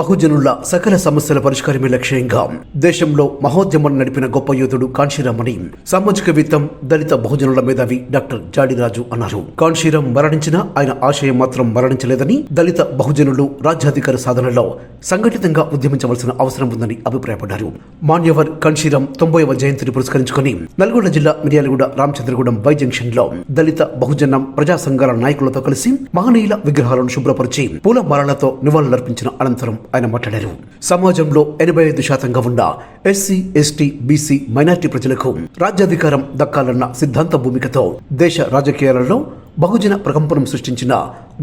బహుజనుల సకల సమస్యల పరిష్కారమే లక్ష్యంగా దేశంలో మహోద్యమం నడిపిన గొప్ప యోధుడు కాంశీరామని సామాజిక విత్తం దళిత బహుజనుల మేధావి డాక్టర్ జాడిరాజు అన్నారు. కాంశీరామ్ మరణించిన ఆయన ఆశయం మాత్రం మరణించలేదని దళిత బహుజనులు రాజ్యాధికార సాధనలో సంఘటితంగా ఉద్యమించవలసిన అవసరం ఉందని అభిప్రాయపడ్డారు. మాన్యవర్ కాంశీరాం తొంభైవ జయంతిని పురస్కరించుకొని నల్గొండ జిల్లా మిర్యాలగూడ రామచంద్రగూడెం వై జంక్షన్లో దళిత బహుజనం ప్రజా సంఘాల నాయకులతో కలిసి మహనీయుల విగ్రహాలను శుభ్రపరిచి పూలమాలలతో నివాళులర్పించిన అనంతరం ఆయన మాట్లాడారు. సమాజంలో ఎనభై ఐదు శాతంగా ఉన్న ఎస్సీ ఎస్టీ బీసీ మైనార్టీ ప్రజలకు రాజ్యాధికారం దక్కాలన్న సిద్ధాంత భూమికతో దేశ రాజకీయాలలో బహుజన ప్రకంపనం సృష్టించిన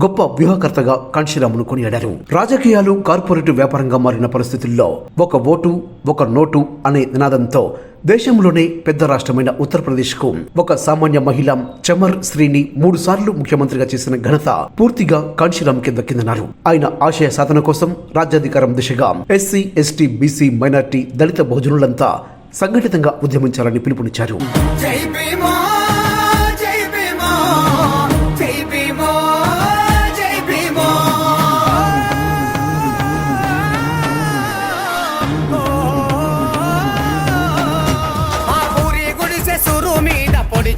గొప్ప వ్యూహకర్తగా కాంశీరామును కొనియాడారు. రాజకీయాలు కార్పొరేట్ వ్యాపారంగా మారిన పరిస్థితుల్లో ఒక ఓటు ఒక నోటు అనే నినాదంతో దేశంలోనే పెద్ద రాష్ట్రమైన ఉత్తరప్రదేశ్కు ఒక సామాన్య మహిళ చమర్ శ్రీని మూడు సార్లు ముఖ్యమంత్రిగా చేసిన ఘనత పూర్తిగా కాంషీరామ్ కింద కిందన్నారు. ఆయన ఆశయ సాధన కోసం రాజ్యాధికారం దిశగా ఎస్సీ ఎస్టీ బీసీ మైనార్టీ దళిత బహుజనులంతా సంఘటితంగా ఉద్యమించాలని పిలుపునిచ్చారు.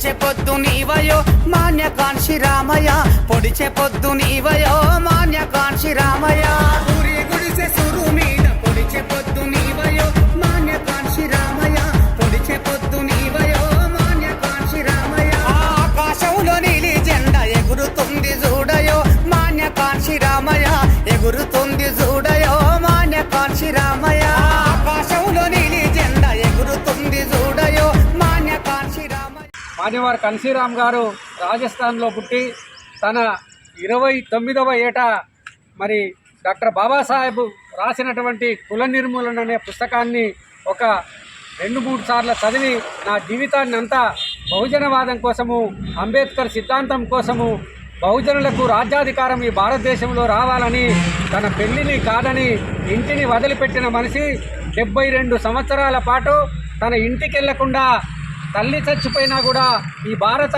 పొడిచే పొద్దు నీవయో మాన్య కాంక్షి రామయ్య. పొడిచే పొద్దు నీవయో మాన్య కాంక్షి రామయ్య. ఊరి గుడిసె సురు మీద పొడిచే పొద్దు నీవయో మాన్య రామయ్య. పొడిచే పొద్దు నీవయో మాన్య రామయ్య. ఆకాశంలో నీలి జెండా ఎగురుతుంది చూడయో రామయ్య. ఎగురుతుంది రామయ్య కన్సీరామ్ గారు రాజస్థాన్లో పుట్టి తన ఇరవై తొమ్మిదవ ఏట మరి డాక్టర్ బాబాసాహెబ్ రాసినటువంటి కుల నిర్మూలన అనే పుస్తకాన్ని ఒక రెండు మూడు సార్లు చదివి నా జీవితాన్ని అంతా బహుజనవాదం కోసము అంబేద్కర్ సిద్ధాంతం కోసము బహుజనులకు రాజ్యాధికారం ఈ భారతదేశంలో రావాలని తన పెళ్ళిని కాదని ఇంటిని వదిలిపెట్టిన మనిషి డెబ్బై రెండు సంవత్సరాల పాటు తన ఇంటికి వెళ్ళకుండా తల్లి చచ్చిపోయినా కూడా ఈ భారత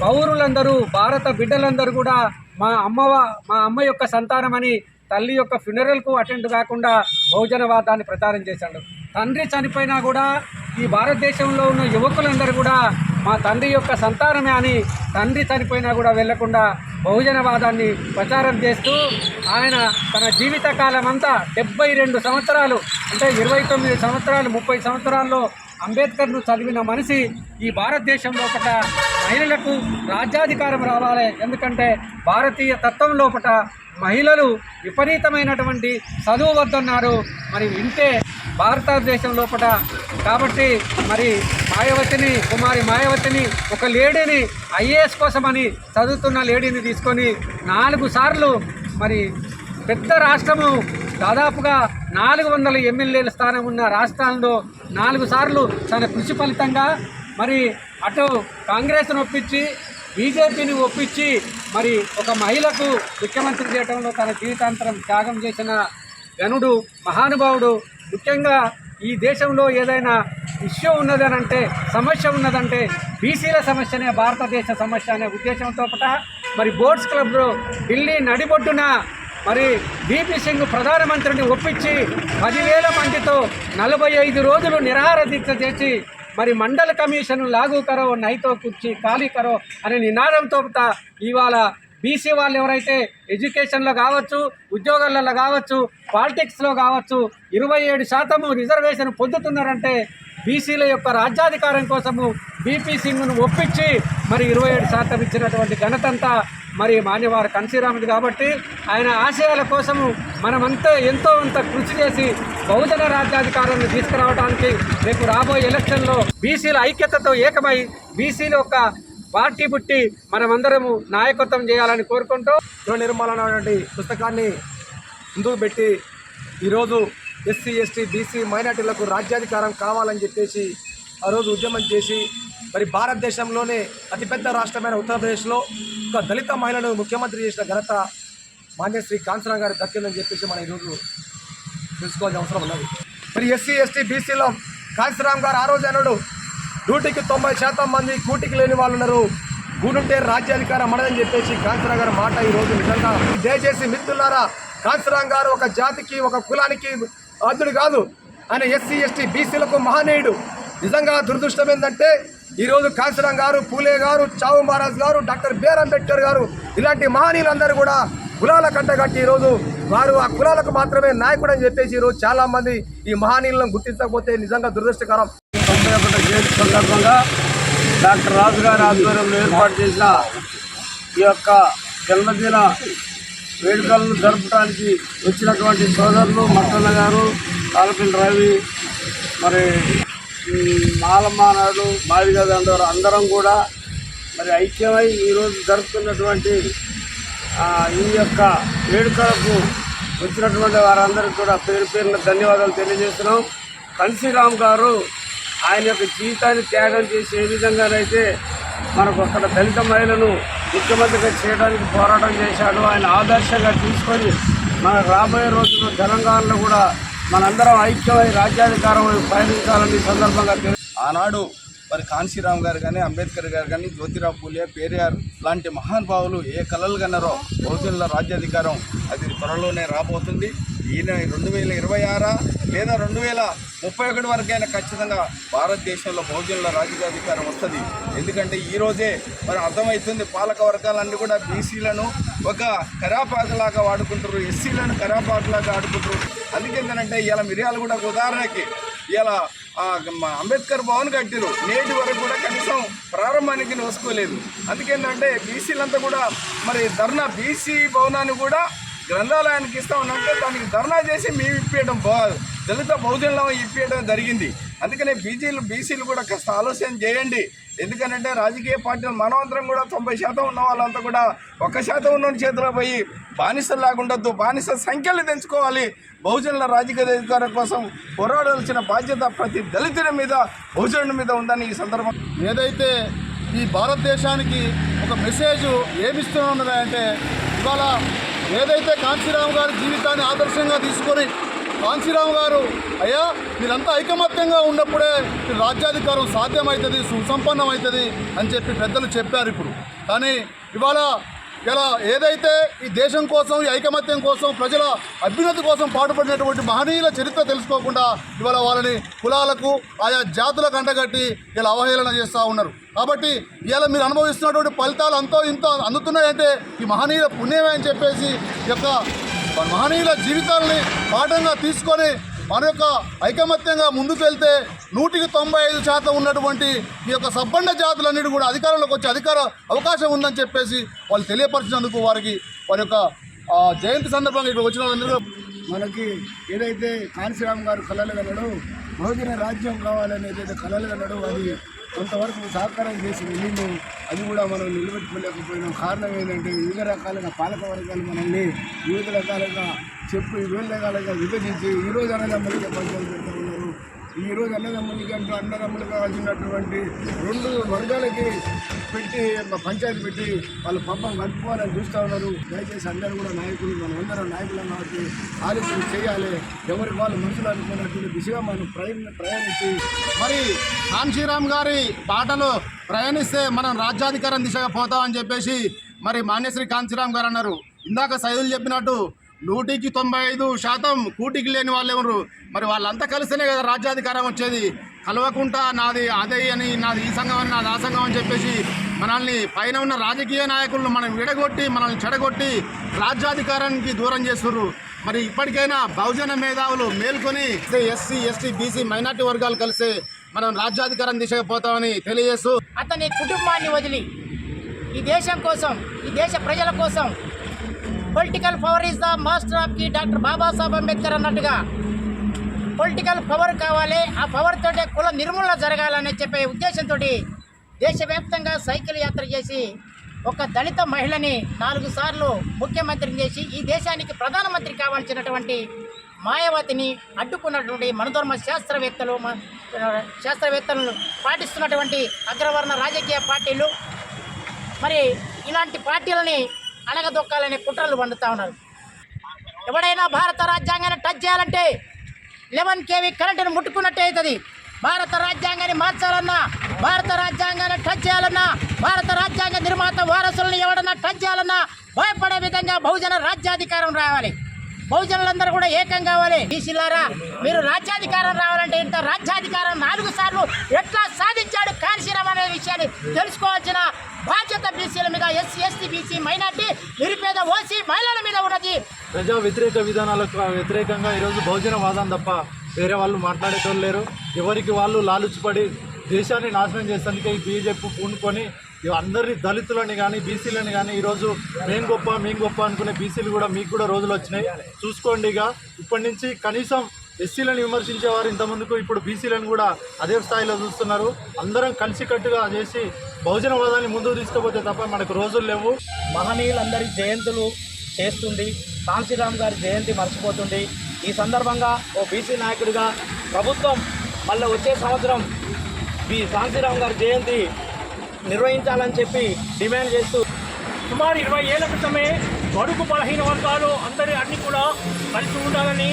పౌరులందరూ భారత బిడ్డలందరూ కూడా మా అమ్మవ మా అమ్మ యొక్క సంతానమని తల్లి యొక్క ఫ్యూనరల్కు అటెండ్ కాకుండా బహుజనవాదాన్ని ప్రచారం చేశాడు. తండ్రి చనిపోయినా కూడా ఈ భారతదేశంలో ఉన్న యువకులందరూ కూడా మా తండ్రి యొక్క సంతానమే అని తండ్రి చనిపోయినా కూడా వెళ్ళకుండా బహుజనవాదాన్ని ప్రచారం చేస్తూ ఆయన తన జీవిత కాలం అంతా డెబ్బై రెండు సంవత్సరాలు అంటే ఇరవై తొమ్మిది సంవత్సరాలు ముప్పై సంవత్సరాల్లో అంబేద్కర్ను చదివిన మనిషి ఈ భారతదేశం లోపల మహిళలకు రాజ్యాధికారం రావాలి. ఎందుకంటే భారతీయ తత్వం లోపల మహిళలు విపరీతమైనటువంటి చదువు వద్దన్నారు. మరి వింటే భారతదేశం లోపల కాబట్టి మరి మాయవతిని కుమారి మాయవతిని ఒక లేడీని ఐఏఎస్ కోసమని చదువుతున్న లేడీని తీసుకొని నాలుగు సార్లు మరి పెద్ద రాష్ట్రము దాదాపుగా నాలుగు వందల ఎమ్మెల్యేల స్థానం ఉన్న రాష్ట్రాల్లో నాలుగు సార్లు తన కృషి ఫలితంగా మరి అటు కాంగ్రెస్ను ఒప్పించి బీజేపీని ఒప్పించి మరి ఒక మహిళకు ముఖ్యమంత్రి చేయడంలో తన జీవితాంతరం త్యాగం చేసిన గనుడు మహానుభావుడు. ముఖ్యంగా ఈ దేశంలో ఏదైనా ఇష్యూ ఉన్నదనంటే సమస్య ఉన్నదంటే బీసీల సమస్యనే భారతదేశ సమస్య అనే ఉద్దేశంతో పాట మరి బోర్డ్స్ క్లబ్లో ఢిల్లీ నడిబొడ్డున మరి బీపీ సింగ్ ప్రధానమంత్రిని ఒప్పించి పదివేల మందితో నలభై ఐదు రోజులు నిరాహార దీక్ష చేసి మరి మండల కమిషన్ లాగు కరో నైతో కూర్చి ఖాళీ కరో అనే నినాదంతో ఇవాళ బీసీ వాళ్ళు ఎవరైతే ఎడ్యుకేషన్లో కావచ్చు ఉద్యోగాలలో కావచ్చు పాలిటిక్స్లో కావచ్చు ఇరవై ఏడు శాతము రిజర్వేషన్ పొందుతున్నారంటే బీసీల యొక్క రాజ్యాధికారం కోసము బీపీ సింగ్ను ఒప్పించి మరి ఇరవై ఏడు శాతం ఇచ్చినటువంటి ఘనతంతా మరి మాన్యవారు కన్సీరాముడు కాబట్టి ఆయన ఆశయాల కోసము మనమంతా ఎంతో అంత కృషి చేసి బహుజన రాజ్యాధికారాన్ని తీసుకురావడానికి రేపు రాబోయే ఎలక్షన్లో బీసీల ఐక్యతతో ఏకమై బీసీల యొక్క పార్టీ పుట్టి మనమందరము నాయకత్వం చేయాలని కోరుకుంటూ గృహ నిర్మాణం అనేటువంటి పుస్తకాన్ని ముందుకు పెట్టి ఈరోజు ఎస్సీ ఎస్టీ బీసీ మైనార్టీలకు రాజ్యాధికారం కావాలని చెప్పేసి ఆ రోజు ఉద్యమం చేసి మరి భారతదేశంలోనే అతిపెద్ద రాష్ట్రమైన ఉత్తరప్రదేశ్లో ఒక దళిత మహిళను ముఖ్యమంత్రి చేసిన ఘనత మాన్యశ్రీ కాంచనా గారి దక్కిందని చెప్పేసి మనం ఈరోజు తెలుసుకోవాల్సిన అవసరం ఉన్నది. మరి ఎస్సీ ఎస్టీ బీసీలో కాంచరామ్ గారు ఆ రోజు అన్నాడు నూటికి తొంభై శాతం మంది కూటికి లేని వాళ్ళు ఉన్నారు. కూడుంటే రాజ్యాధికారం మనదని చెప్పేసి కాంచనా గారు మాట ఈ రోజు నిజంగా దయచేసి మిత్రులారా కాంతిరామ్ గారు ఒక జాతికి ఒక కులానికి అర్థుడు కాదు. ఆయన ఎస్సీ ఎస్టీ బీసీలకు మహనీయుడు. నిజంగా దురదృష్టం ఏంటంటే ఈరోజు కాంతిరామ్ గారు పూలే గారు చావు మహారాజ్ గారు డాక్టర్ బిఆర్ అంబేద్కర్ గారు ఇలాంటి మహనీయులందరూ కూడా కులాల కట్టగట్టి ఈరోజు వారు ఆ కులాలకు మాత్రమే నాయకుడు అని చెప్పేసి ఈరోజు చాలా మంది ఈ మహనీయులను గుర్తించకపోతే నిజంగా దురదృష్టకరం. తొంభై ఒకటి జయంతి సందర్భంగా డాక్టర్ రాజు గారి ఆధ్వర్యంలో ఏర్పాటు చేసిన ఈ యొక్క జన్మదిన వేడుకలను జరపడానికి వచ్చినటువంటి సోదరులు మట్టన్న గారు తాలపిల్లి రవి మరి మాలమానాడు మాలమ్మ నాయుడు మాదిగ అందరం కూడా మరి ఐక్యమై ఈరోజు జరుపుతున్నటువంటి ఈ యొక్క వేడుకలకు వచ్చినటువంటి వారందరికీ కూడా పేరు పేరున ధన్యవాదాలు తెలియజేస్తున్నాం. కన్సీరామ్ గారు ఆయన యొక్క జీవితాన్ని త్యాగం చేసి ఏ విధంగానైతే మనకు అక్కడ దళిత మహిళను ముఖ్యమంత్రిగా చేయడానికి పోరాటం చేశాడు ఆయన ఆదర్శంగా తీసుకొని మన రాబోయే రోజుల్లో తెలంగాణలో కూడా మనందరం ఐక్యమై రాజ్యాధికారం వైపు పయనించాలని సందర్భంగా ఆనాడు మరి కాన్సీరామ్ గారు కానీ అంబేద్కర్ గారు కానీ జ్యోతిరావు పూలే పేరియార్ లాంటి మహానుభావులు ఏ కలలు కన్నారో బహుజనుల రాజ్యాధికారం అది త్వరలోనే రాబోతుంది. ఈయన రెండు వేల ఇరవై ఆరా లేదా రెండు వేల ముప్పై ఒకటి వరకైనా ఖచ్చితంగా భారతదేశంలో బహుజనుల రాజ్యాధికారం వస్తుంది. ఎందుకంటే ఈరోజే మరి అర్థమవుతుంది పాలక వర్గాలన్నీ కూడా బీసీలను ఒక కరాపాకలాగా వాడుకుంటారు ఎస్సీలను కరాపాకలాగా ఆడుకుంటారు అందుకేంటంటే ఇలా మిరియాలు కూడా ఉదాహరణకి ఇలా అంబేద్కర్ భవన్ కట్టిరు. నేటి వరకు కూడా కనీసం ప్రారంభానికి నోసుకోలేదు అందుకేంటంటే బీసీలంతా కూడా మరి ధర్నా బీసీ భవనాన్ని కూడా గ్రంథాలయానికి ఇస్తామనంటే దానికి ధర్నా చేసి మేము ఇప్పించడం దళిత బహుజనులం ఇప్పించడం జరిగింది. అందుకనే బీజీలు బీసీలు కూడా కాస్త ఆలోచన చేయండి. ఎందుకంటే రాజకీయ పార్టీలు మనమంతరం కూడా తొంభై శాతం ఉన్న వాళ్ళంతా కూడా ఒక్క శాతం ఉన్న చేతిలో పోయి బానిసలు ఉండొద్దు బానిస సంఖ్యలు తెంచుకోవాలి. బహుజనుల రాజకీయ అధికారం కోసం పోరాడాల్సిన బాధ్యత ప్రతి దళితుల మీద బహుజనుల మీద ఉందని ఈ సందర్భం. ఏదైతే ఈ భారతదేశానికి ఒక మెసేజ్ ఏమిస్తున్నది అంటే ఇవాళ ఏదైతే కాంచీరామ్ గారి జీవితాన్ని ఆదర్శంగా తీసుకొని కాంచీరామ్ గారు అయ్యా మీరంతా ఐకమత్యంగా ఉన్నప్పుడే రాజ్యాధికారం సాధ్యమవుతుంది సుసంపన్నమవుతుంది అని చెప్పి పెద్దలు చెప్పారు ఇప్పుడు. కానీ ఇవాళ ఇలా ఏదైతే ఈ దేశం కోసం ఈ ఐకమత్యం కోసం ప్రజల అభ్యున్నతి కోసం పాటుపడినటువంటి మహనీయుల చరిత్ర తెలుసుకోకుండా ఇవాళ వాళ్ళని కులాలకు ఆయా జాతులకు అంటగట్టి ఇలా అవహేళన చేస్తూ ఉన్నారు. కాబట్టి ఇవాళ మీరు అనుభవిస్తున్నటువంటి ఫలితాలు అంతో ఇంతో అందుతున్నాయంటే ఈ మహనీయుల పుణ్యమే అని చెప్పేసి యొక్క మహనీయుల జీవితాలని పాఠంగా తీసుకొని మన యొక్క ఐకమత్యంగా ముందుకెళ్తే నూటికి తొంభై ఐదు శాతం ఉన్నటువంటి ఈ యొక్క సబ్బండ జాతులన్నిటి కూడా అధికారంలోకి వచ్చే అధికార అవకాశం ఉందని చెప్పేసి వాళ్ళు తెలియపరిచినందుకు వారికి వారి యొక్క జయంతి సందర్భంగా ఇక్కడ వచ్చిన వాళ్ళందరూ మనకి ఏదైతే కాంశీరామ్ గారు కళలు కన్నాడో బహుజన రాజ్యం కావాలని ఏదైతే కళలు కన్నాడో అది కొంతవరకు సహకారం చేసి వెళ్ళిండు అది కూడా మనం నిలబెట్టుకోలేకపోయినాం. కారణం ఏంటంటే వివిధ రకాలుగా పాలక వర్గాలు మనల్ని వివిధ రకాలుగా చెప్పు వివిధ రకాలుగా విభజించి ఈరోజు రోజు అన్నదమ్ములుగా పంచాయతీ ఈరోజు ఈ రోజు అన్నదమ్ములకి అంటూ అన్నదమ్ములు కావాల్సినటువంటి రెండు వర్గాలకి పెట్టి పంచాయతీ పెట్టి వాళ్ళు పాపం కలుపుకోవాలని చూస్తూ ఉన్నారు. దయచేసి అందరూ కూడా నాయకులు మనం అందరం నాయకులు కాబట్టి ఆలోచన చేయాలి. ఎవరికి వాళ్ళు మనుషులు అనుకున్నటువంటి దిశగా మనం ప్రయత్న ప్రయాణించి మరి కాంశీరామ్ గారి బాటలో ప్రయాణిస్తే మనం రాజ్యాధికారం దిశగా పోతామని చెప్పేసి మరి మాన్యశ్రీ కాంశీరామ్ గారు అన్నారు. ఇందాక సైదులు చెప్పినట్టు నూటికి తొంభై ఐదు శాతం కూటికి లేని వాళ్ళు ఎవరు? మరి వాళ్ళంతా కలిస్తేనే కదా రాజ్యాధికారం వచ్చేది. కలవకుండా నాది అదే అని నాది ఈ సంఘం అని నాది ఆ సంఘం అని చెప్పేసి మనల్ని పైన ఉన్న రాజకీయ నాయకులను మనం విడగొట్టి మనల్ని చెడగొట్టి రాజ్యాధికారానికి దూరం చేస్తున్నారు మరి ఇప్పటికైనా బహుజన మేధావులు మేల్కొని ఎస్సీ ఎస్టీ బీసీ మైనార్టీ వర్గాలు కలిసి మనం రాజ్యాధికారం దిశకపోతామని తెలియజేస్తూ అతని కుటుంబాన్ని వదిలి ఈ దేశం కోసం ఈ దేశ ప్రజల కోసం political power is the master ఆఫ్కి doctor Babasaheb Ambedkar అన్నట్టుగా పొలిటికల్ పవర్ కావాలి ఆ పవర్ తోటే కుల నిర్మూలన జరగాలని చెప్పే ఉద్దేశంతో దేశవ్యాప్తంగా సైకిల్ యాత్ర చేసి ఒక దళిత మహిళని నాలుగు సార్లు ముఖ్యమంత్రిని చేసి ఈ దేశానికి ప్రధానమంత్రి కావాల్సినటువంటి మాయావతిని అడ్డుకున్నటువంటి మనధర్మ శాస్త్రవేత్తలు శాస్త్రవేత్తలను పాటిస్తున్నటువంటి అగ్రవర్ణ రాజకీయ పార్టీలు. మరి ఇలాంటి పార్టీలని అణగదొక్కాలనే కుట్రలు వండుతూ ఉన్నారు. ఎవడైనా భారత రాజ్యాంగాన్ని టచ్ చేయాలంటే లెవెన్ కేవీ కరెంటును ముట్టుకున్నట్టే అవుతుంది. భారత రాజ్యాంగాన్ని మార్చాలన్నా భారత రాజ్యాంగాన్ని టచ్ చేయాలన్నా భారత రాజ్యాంగ నిర్మాత వారసులను ఎవడన్నా టచ్ చేయాలన్నా భయపడే విధంగా బహుజన రాజ్యాధికారం రావాలి. బహుజనులందరూ కూడా ఏకం కావాలి. బీసీలారా మీరు రాజ్యాధికారం రావాలంటే ఇంత రాజ్యాధికారం నాలుగు సార్లు ఎట్లా సాధించాడు కాన్సీరామ్ అనే విషయాన్ని తెలుసుకోవాల్సిన బాధ్యత బీసీల మీద ఎస్సీ ఎస్టీ బీసీ మైనార్టీ నిరుపేద ఓసీ మహిళల మీద ఉన్నది. ప్రజా వ్యతిరేక విధానాలకు వ్యతిరేకంగా ఈరోజు బహుజన వాదం తప్ప వేరే వాళ్ళు మాట్లాడేటోళ్ళు లేరు. ఎవరికి వాళ్ళు లాలుచిపడి దేశాన్ని నాశనం చేసేందుకే ఈ బీజేపీ పూనుకొని అందరినీ దళితులని కానీ బీసీలని కానీ ఈరోజు మేం గొప్ప మేం గొప్ప అనుకునే బీసీలు కూడా మీకు కూడా రోజులు వచ్చినాయి. చూసుకోండి ఇక. ఇప్పటి నుంచి కనీసం ఎస్సీలను విమర్శించేవారు ఇంతమందుకు ఇప్పుడు బీసీలను కూడా అదే స్థాయిలో చూస్తున్నారు. అందరం కలిసికట్టుగా చేసి బహుజన వాదాన్ని ముందుకు తీసుకుపోతే తప్ప మనకు రోజులు లేవు. మహనీయులందరి జయంతులు చేస్తుంది కాంశీరామ్ గారి జయంతి మర్చిపోతుంది ఈ సందర్భంగా ఓ బీసీ నాయకుడిగా ప్రభుత్వం మళ్ళీ వచ్చే సంవత్సరం ఈ కాంశీరామ్ గారి జయంతి నిర్వహించాలని చెప్పి డిమాండ్ చేస్తూ సుమారు ఇరవై ఏళ్ళ క్రితమే బడుగు బలహీన వర్గాలు అందరి అన్ని కూడా కలిసి ఉండాలని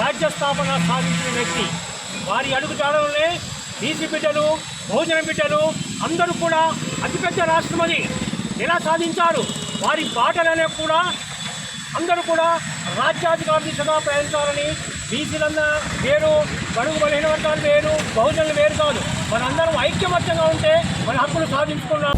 రాజ్య స్థాపన సాధించిన వ్యక్తి. వారి అడుగుజాడలోనే బీసీ బిడ్డలు భోజన బిడ్డలు అందరూ కూడా అతిపెద్ద రాష్ట్రం అది ఎలా సాధించారు? వారి బాటలనే కూడా అందరూ కూడా రాజ్యాధికారి దిశగా ప్రయాణించాలని బీసీలందరూ వేరు బడుగు బలహీన వర్గాలు వేరు బహుజనులు వేరు కాదు. మనందరం ఐక్యమత్యంగా ఉంటే మన హక్కులు సాధించుకున్నాం.